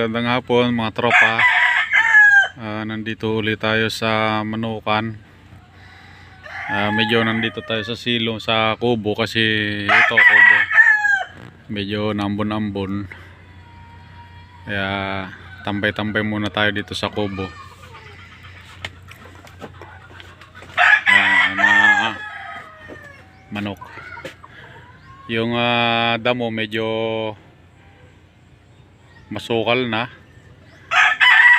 magandang hapon mga tropa. Ah, nandito ulit tayo sa Manukan. Ah, medyo nandito tayo sa silo sa kubo kasi ito kubo. Medyo nambon-ambon. Kaya tambay-tambay muna tayo dito sa kubo. Ah, mga manok. Yung ah, damo medyo masukal na.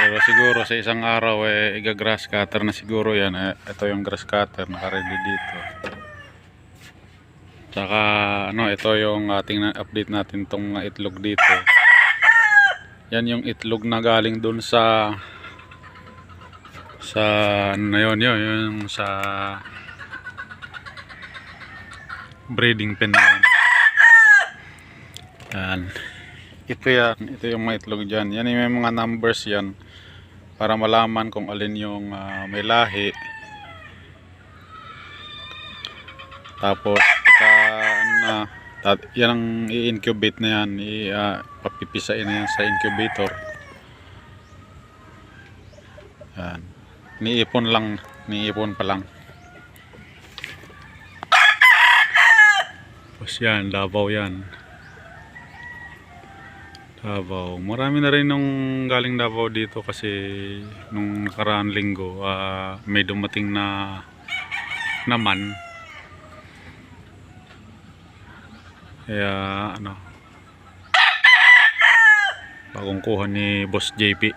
Pero siguro sa isang araw eh iga-grass cutter na siguro yan. Eh, ito yung grass cutter naka-ready dito. Tsaka ano, ito yung ating update natin tong itlog dito. Yan yung itlog na galing dun sa sa ano na yun, yun, yung sa breeding pen na yun. Yan. Ito yan. Ito yung mga itlog dyan. Yan yung may mga numbers yan. Para malaman kung alin yung ah, may lahi. Tapos, pagka, ano na, tat, yan ang i-incubate na yan. I, papipisain na yan sa incubator. Yan. Niipon lang. Niipon pa lang. Tapos yan, Davao yan. Davao. Marami na rin nung galing Davao dito kasi nung nakaraan linggo ah, may dumating na naman. Kaya ano bagong kuha ni Boss JP.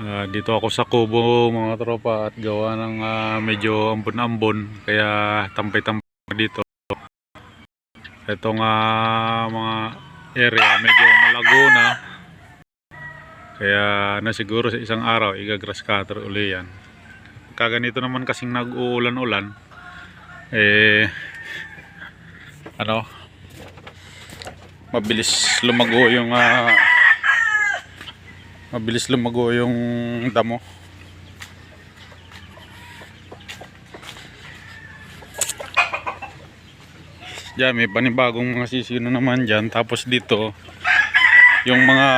Ah, dito ako sa Kubo mga tropa at gawa ng ah, medyo ambon-ambon kaya tampay-tampay dito itong ah, mga area medyo malago na kaya na siguro sa isang araw igagrass cutter uli yan. Kaganito naman kasing nag-uulan-ulan eh ano mabilis lumago yung ah, mabilis lumago yung damo Diyan, may panibagong mga sisiyo na naman dyan. Tapos dito, yung mga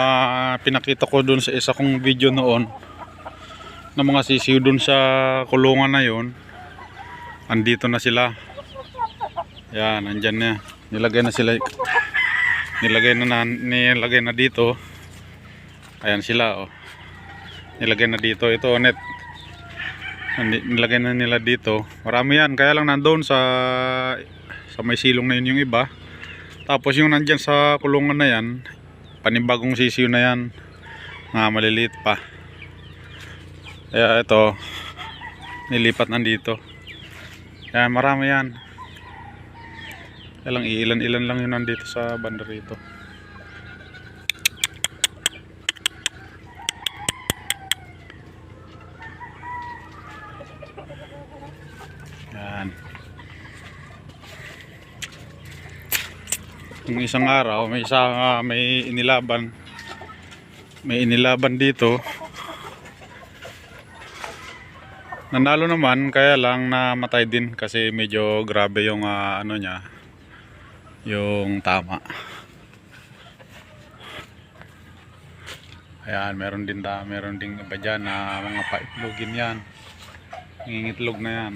pinakita ko dun sa isa kong video noon, na mga sisiyo dun sa kulungan na yon andito na sila. Yan, nandyan na. Nilagay na sila. Nilagay na, na nilagay na dito. Ayan sila, oh. Nilagay na dito. Ito, net. Nilagay na nila dito. Marami yan. Kaya lang nandoon sa sa may silong na yun yung iba. Tapos yung nandyan sa kulungan na yan panibagong sisiyo na yan. Mga maliliit pa. Kaya ito nilipat nandito. Yan marami yan. Kaya lang ilan ilan lang yun nandito sa banda rito yan Yung isang araw, may isa ah, may inilaban. May inilaban dito. Nanalo naman, kaya lang namatay din kasi medyo grabe yung ah, ano niya. Yung tama. Ayan, meron din da, meron ding iba dyan na mga paitlogin yan. Nangingitlog na yan.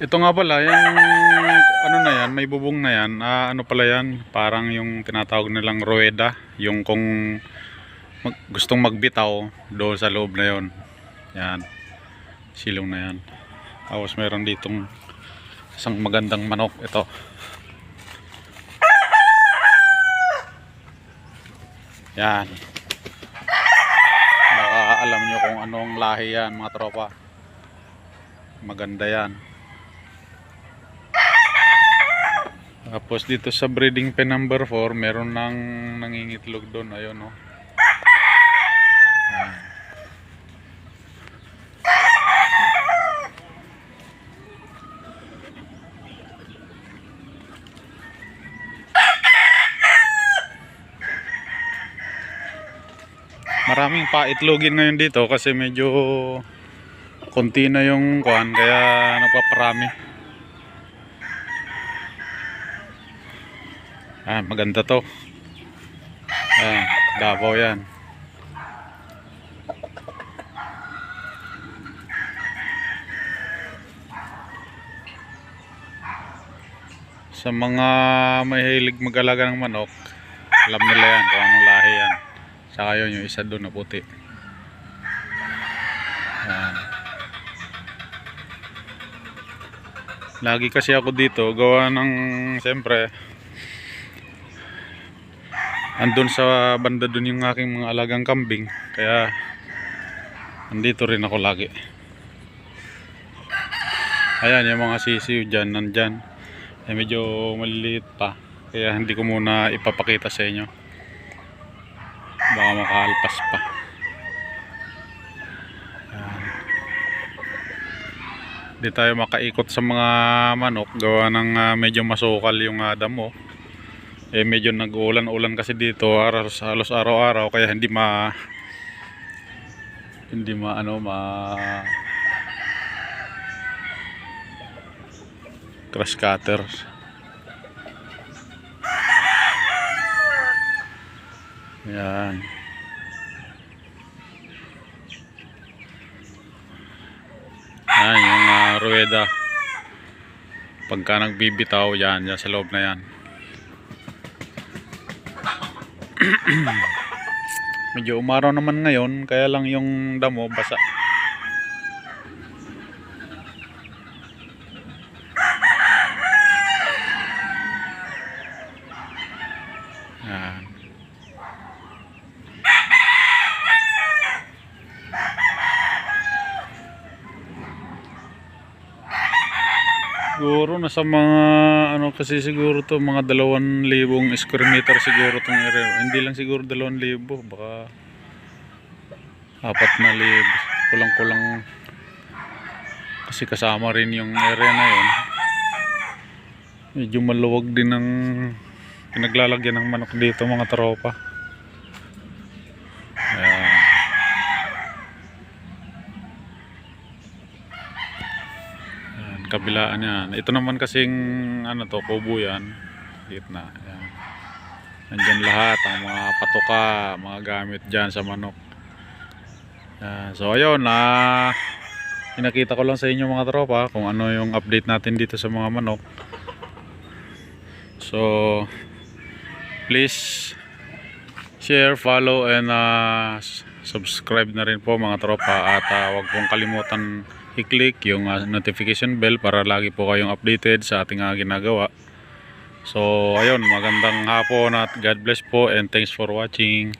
Ito nga pala, yung ano na yan, may bubong na yan, ah, ano pala yan, parang yung tinatawag nilang rueda, yung kung mag, gustong magbitaw doon sa loob na yon. Yan, silong na yan. Tapos meron ditong isang magandang manok, ito. Yan. Baka alam nyo kung anong lahi yan mga tropa. Maganda yan. Tapos dito sa breeding pen number 4, meron nang nangingitlog doon. Ayun, no. Ayan. Maraming paitlogin ngayon dito kasi medyo konti na yung kuan kaya nagpaparami. Ah, maganda to. Ayan, Davao yan. Sa mga mahilig mag-alaga ng manok, alam nila yan kung anong lahi yan. Saka yun yung isa doon na puti. Ayan. Lagi kasi ako dito, gawa ng, siyempre, andun sa banda dun yung aking mga alagang kambing. Kaya, andito rin ako lagi. Ayan, yung mga sisiw dyan, nandyan. Eh, medyo maliliit pa. Kaya hindi ko muna ipapakita sa inyo. Baka makaalpas pa. Ayan. Hindi tayo makaikot sa mga manok. Gawa ng ah, medyo masukal yung uh, damo. Eh medyo nag-ulan-ulan kasi dito halos, araw-araw kaya hindi ma hindi ma ano ma grass cutter. Yan. Yan yung ah, rueda. Pagka nagbibitaw yan, yan sa loob na yan. Medyo umaraw naman ngayon, kaya lang yung damo basa. Yan. Siguro nasa mga ano kasi siguro to mga dalawan libong square meter siguro tong area. Hindi lang siguro dalawan libo, baka apat na libo. Kulang-kulang kasi kasama rin yung area na yun. Medyo maluwag din ng pinaglalagyan ng manok dito mga tropa. Kabilaan yan. Ito naman kasing ano to, kubo yan. Gitna. Ayan. Nandyan lahat, ang mga patoka, mga gamit dyan sa manok. Ayan. So ayun, na pinakita ko lang sa inyo mga tropa kung ano yung update natin dito sa mga manok. So please share, follow and uh, subscribe na rin po mga tropa at uh, huwag pong kalimutan i-click yung uh, notification bell para lagi po kayong updated sa ating uh, ginagawa. So ayun, magandang hapon at God bless po and thanks for watching.